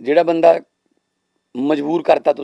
ਜਿਹੜਾ ਬੰਦਾ ਮਜਬੂਰ ਕਰਤਾ ਤੁਸੀਂ